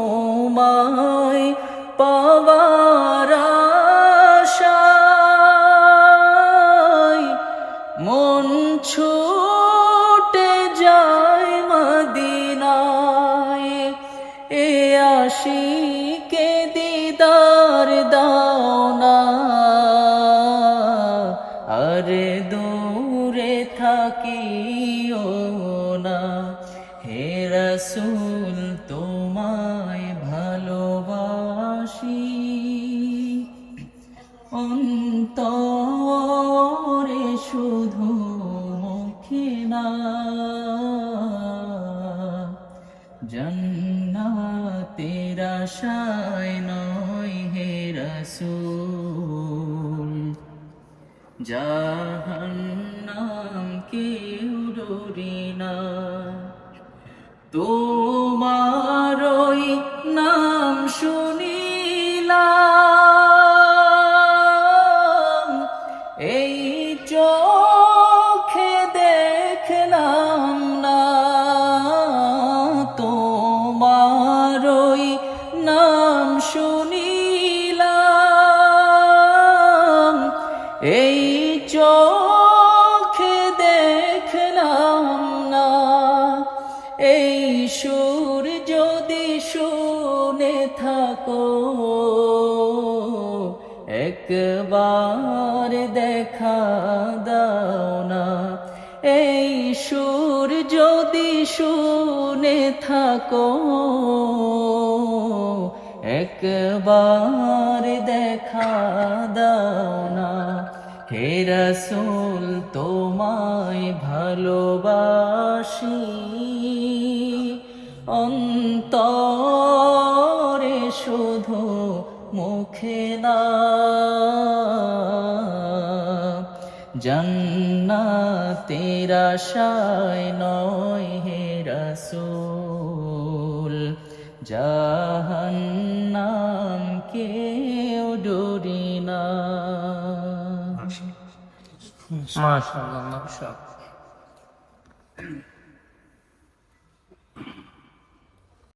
তোমায় পাওয়ার আশায় মন ছুটে যায় মদিনায়। এ আশিকে দিদার দাও না আরে দূরে থাকিও না। হে রসুল জন্নাতের আশায় নয় হে রসুল। জাহান্নাম কেউ ডরি না। তোমারই নাম নাম শুনিলাম। এই চোখে দেখলাম না। এই সুর যদি শুনে থাকো, একবার দেখা দাও না। এই সুর যদি শুনে থাকো একবার দেখা দাও না হে রসুল, তোমায় ভালোবাসি। অন্তরে শুধু মুখে না। জন্নাতের আশায় নয় হে রসুল জাহান্নাম কেউ ডরি না। মাশাআল্লাহ মাশাআল্লাহ।